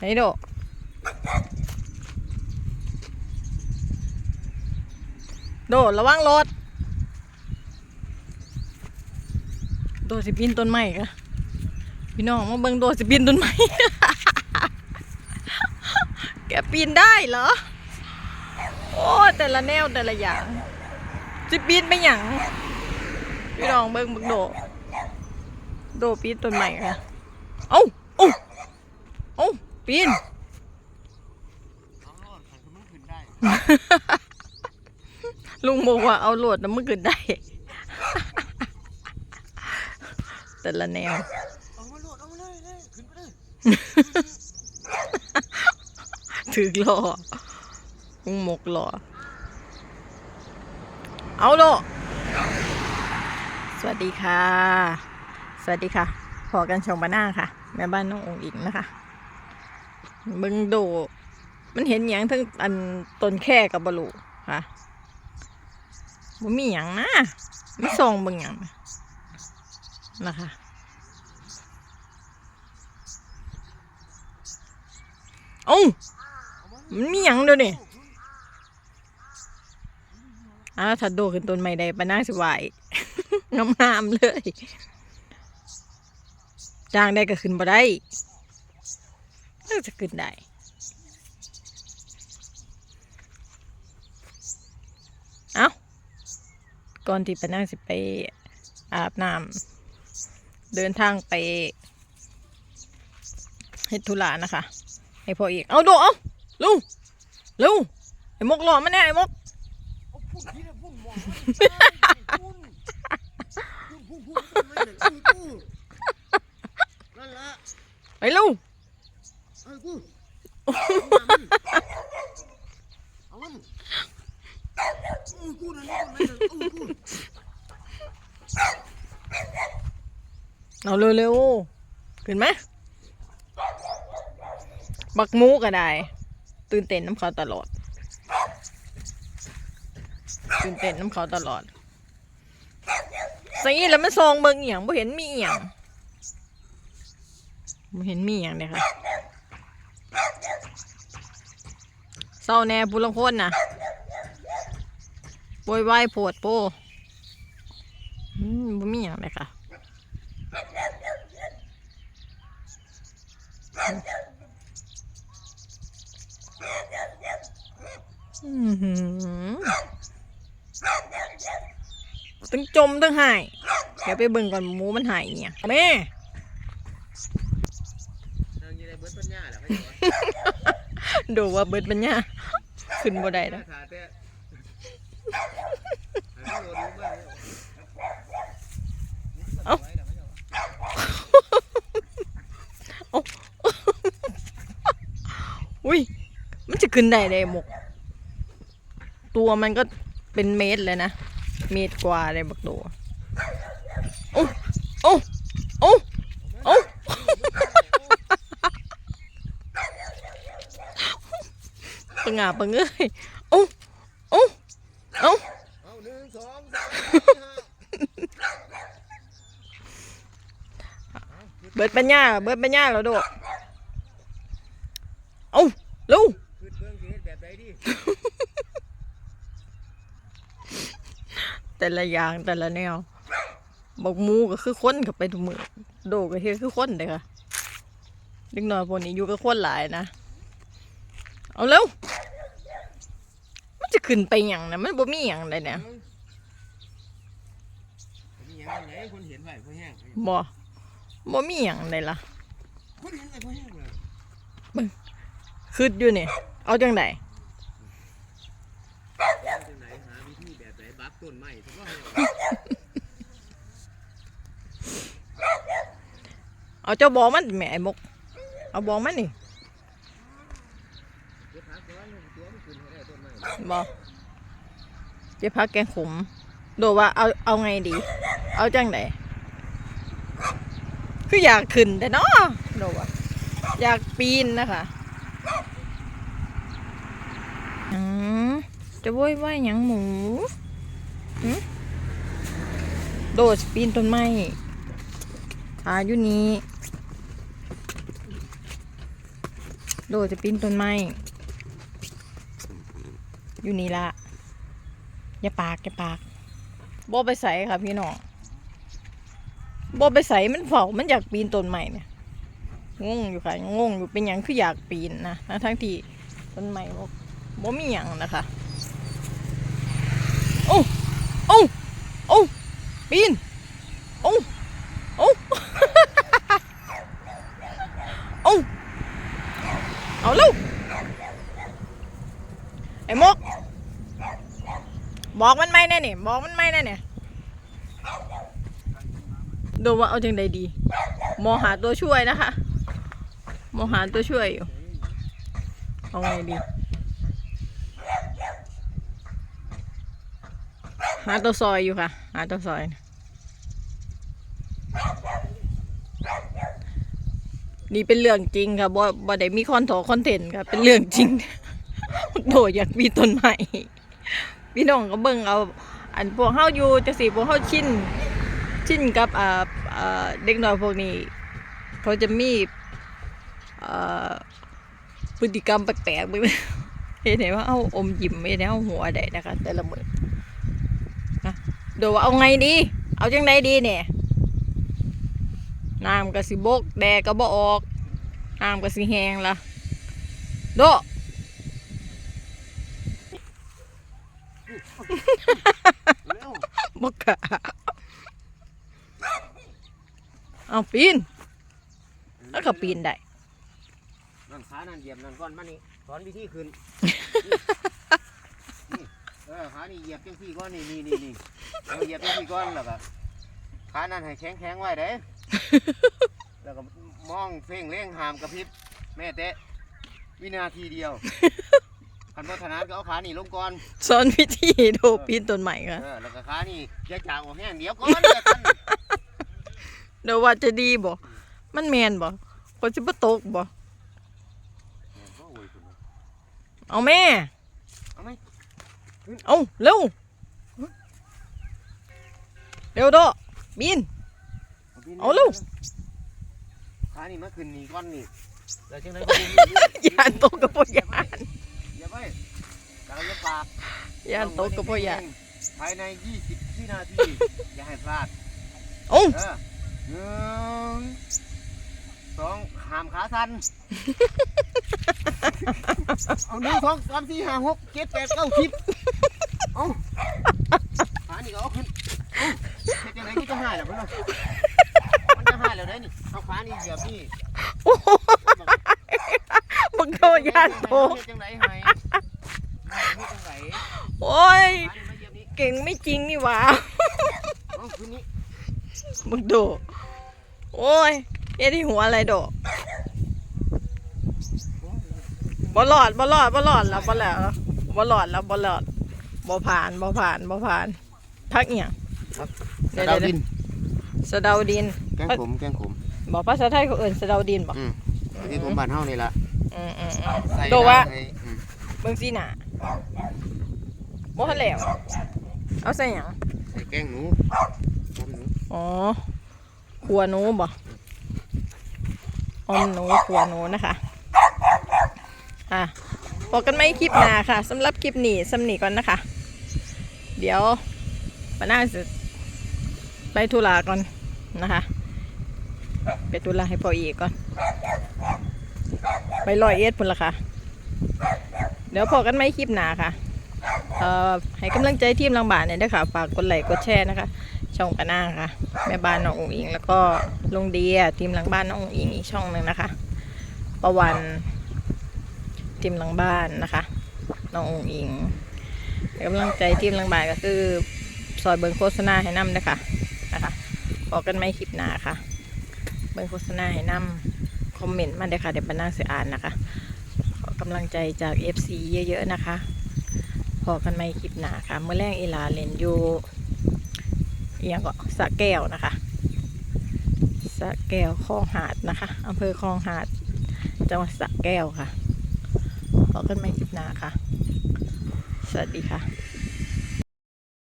ไหนโดโดระวังรถโดสิปีนต้นไม้กะพี่น้องมาเบิ่งโดสิปีนต้นไม้แกปีนได้เหรอ โอ้แต่ละแนวแต่ละอย่างสิปีนไปหยังพี่น้องเบิ่งเบิ่งโด โดปีนต้นไม้ค่ะเอ้าเอ้าเอ้า ปีนเอาโลดขันคือมันขึ้นได้ลุงบอกว่าเอาโหลดน้ำมันขึ้นได้ แต่ละแนวเอามาโลดเอามาเลยเลยขึ้นไปเลยถือหล่อลุงหมกหล่อเอาโลสวัสดีค่ะ สวัสดีค่ะพอกันชมบ้านหน้าค่ะ แม่บ้านน้ององค์อิงนะคะ เบิงโด มันเห็นหยังทั้งอันต้นแค่กับบลูค่ะบ่มีหยังนะมีซองเบิ่งหยังนะคะเอ้มันมีหยังเดี๋ยนี้อ้าวถ้าโดขึ้นต้นไม้ได้ปะน่าสิไหวงามๆเลยจ้างได้ก็ขึ้นบ่ได้ จะขึ้นได้เอ้าก่อนที่ปนั่งสิไปอาบน้ำเดินทางไปเฮ็ดธุระนะคะให้พ่ออีก เอาดูเอาลุงลุงไอ้มกหล่อมาแน่ไอ้มกเอลูะ ไปลุง เอากู เอาเร็วๆขึ้นไหมบักมูก็ได้ ตื่นเต้นน้ำเขาตลอด ตื่นเต้นน้ำเขาตลอดสีแล้วมันซองเบิงอหย่างบ่เห็นมีอหย่างบ่เห็นมีอหย่างเลยค่ะ เศร้าแน่ผู้ลางคนน่ะโวยวายโผดโปอืมบ่มีอย่างเลยค่ะตั้งจมตั้งหาย เดี๋ยวไปเบิ่งก่อนหมูมันหายเนี่ย แม่ นางยังไงเบิร์ ดูว่าเบิดปัญญาขึ้นบ่ได้แล้ววขาเอาอุ้ย มันจะขึ้นได้เลยหมก ตัวมันก็เป็นเมตรเลยนะ เมตรกว่าเลยบักตัวโอ้โอ้โอ้โอ้ ปะงาปะเงยโอ้โอ้โอ้เอาหนึ่งสองสามเบิดปัญญาเบิดปัญญาแล้วโดดเอ้าลูกแต่ละอย่างแต่ละแนวบอกมูก็คือคนกับไปทุกมือโดก็เฮคือคนเด้อค่ะเด็กน้อยพวกนี้อยู่กับคนหลายนะ เอาเร็ว ขึ้นไปหยังนะมันบ่มีหยังเลยเนี่ยมีหยังไหนคนเห็นไว้พอแห้งบ่บ่มีหยังเลยล่ะคนเห็นไว้พอแห้งเลยคืดอยู่นี่เอาจังไดจังไหนหาวิธีแบบไหนบักต้นไม้ถึงว่าเอาเจ้าบอมันแหม่ไอ้มกเอาบอมันนี่เดี๋ยวพักก่อนตัวมันขึ้นให้ได้ต้นไม้บอ เจ๊พักแกงขมโดว่าเอาเอาไงดี เอาจังไดคืออยากขึ้นแต่เนาะโดว่าอยากปีนนะคะอืมจะโว้ยว่าหยังหมูหึโดดปีนต้นไม้อาอยู่นี้โดจะปีนต้นไม้อยู่นี่ละ อย่าปากอย่าปากบ่ไปใส่ค่ะพี่น้องบ่ไปใส่มันเฝ้ามันอยากปีนต้นไม้เนี่ยงงอยู่ค่ะงงอยู่เป็นหยังคืออยากปีนนะทั้งที่ต้นไม้บ่บ่มีหยังนะคะโอ้โอ้โอ้ปีนโอ้โอ้โอ้เอาลูกไอ้มก บอกมันไม่แน่เนี่ยบอกมันไม่แน่เนี่ยดูว่าเอาจังใดดีมองหาตัวช่วยนะคะมองหาตัวช่วยอยู่เอาไงดี หาตัวซอยอยู่ค่ะ หาตัวซอยนี่เป็นเรื่องจริงค่ะบ่บ่ได้มีคอนโทคอนเทนต์ค่ะ เป็นเรื่องจริงโดดอยากมีต้นไม้ พี่น้องก็เบิ่งเอา อันพวกเฮาอยู่จังซี่พวกเฮาชินชินกับอ่าอ่าเด็กน้อยพวกนี้ เขาจะมีอ่าพฤติกรรมแปลกๆเบิ่งเห็นไหมว่าเอาอมยิ้มเห็นไหมเอาหัวได้นะคะ แต่ละมื้อนะเดี๋ยวว่าเอาไงดี เอาจังไดดีเนี่ยน้ำก็สิบกแดดก็บ่ออกน้ำก็สิแห้งละโด เร็ว บกะเอาปีนแล้วก็ปีนได้นั่นขานั่นเหยียบนั่นก้อนมานี่สอนวิธีขึ้นนี่เออขานี่เหยียบจังซี่ก้อนนี่นี่นี่นี่เอาเหยียบจังซี่ก้อนแล้วก็ขานั่นให้แข็งแข็งๆไว้เด้แล้วก็มองเพ่งเล่งหามกระพริบแม่เตะวินาทีเดียว คันพัฒนาก็เอาขานี่ลงก่อนสอนวิธีโดปีนต้นใหม่ค่ะ เออแล้วก็ขานี่อย่าจางออกแห้งเดี๋ยวก่อนเดี๋ยวกันเดี๋ยวว่าจะดีบ่มันแมนบ่คนสิบ่ตกบ่เอาแม่ เอาไหมเอาเร็ว เร็วโดบิน เอาลูกขานี่มาขึ้นนี่ก้อนนี่แล้วจังไดยานตกกับพ่อยาน อย่าไปกางอย่าปากยานตกกับพ่อยานภายใน 20วินาที อย่าให้พลาดโอ้เออหนึ่งสองหามขาสั้นเอาหนึ่งสองสามสี่ห้าหกเจ็ดแปดเก้าสิบเอาขานี่ก็เอาขึ้นเอาเฮ็ดจังไดก็จะหายแล้วเพื่อนมันจะหายแล้วได้นี่เอาขานี่เหยียบนี่โอ้บังโดยานตกเฮ็ดจังไดให้เฮ็ดจังได โอ้ยขานี่มาเหยียบนี่เก่งไม่จริงนี่หว่าเอาขึ้นนี่มึงโดโอ้ยเอ็ดที่หัวอะไรโดบ่หลอดบ่หลอดบ่หลอดแล้วบ่แล้วบ่หลอดแล้วบ่หลอดบ่ผ่านบ่ผ่านบ่ผ่านพักเอียงเดี๋ยวดาวเดี๋ดิยวนสะเดาดิน แกงขมแกงขมบอกภาษาไทยเขาเอิ่นสะเดาดินบอกอืมที่ผมบ้านเฮานี่ล่ะอืมอืมอืมใส่โดว่าใส่อืมเบิ่งสิหน่ะ บ่ทันแล้วเอาใส่หยังใส่แกงหนูต้มหนูอ๋อขัวหนูบ่อมหนูขัวหนูนะคะอะบอกกันไหมคลิปหน้าค่ะสำหรับคลิปนี้สำนีก่อนนะคะ เดี๋ยวปาน่าจะไปธุระก่อนนะคะ ไปธุระให้พ่ออีกก่อน ไปลอยเอ็ดพุ่นละค่ะ เดี๋ยวพอกันไหมคลิปหนาค่ะเอ่อให้กำลังใจทีมหลังบ้านเนี่ยด้วยค่ะ ฝากกดไลค์กดแชร์นะคะ ช่องปานาค่ะ แม่บ้านน้ององอิง แล้วก็ลุงเดียทีมหลังบ้านน้ององอิงอีกช่องหนึ่งนะคะ ประวันทีมหลังบ้านนะคะน้ององอิงให้กำลังใจทีมหลังบ้านก็คือซอยเบิงโฆษณาให้นำนะคะนะคะบอกกันไหมคลิปหนาค่ะ เบิงโฆษณาให้นำคอมเมนต์มาเลยค่ะเดี๋ยวปานาจะอ่านนะคะ กำลังใจจาก FC เยอะๆนะคะ พอกันไม่คลิปหนาค่ะ เมื่อแรกอีลาเล่นอยู่เอียงก็สะแก้วนะคะสะแก้วคลองหาดนะคะอำเภอคลองหาดจังหวัดสะแก้วค่ะพอกันไม่คลิปหนาค่ะ สวัสดีค่ะ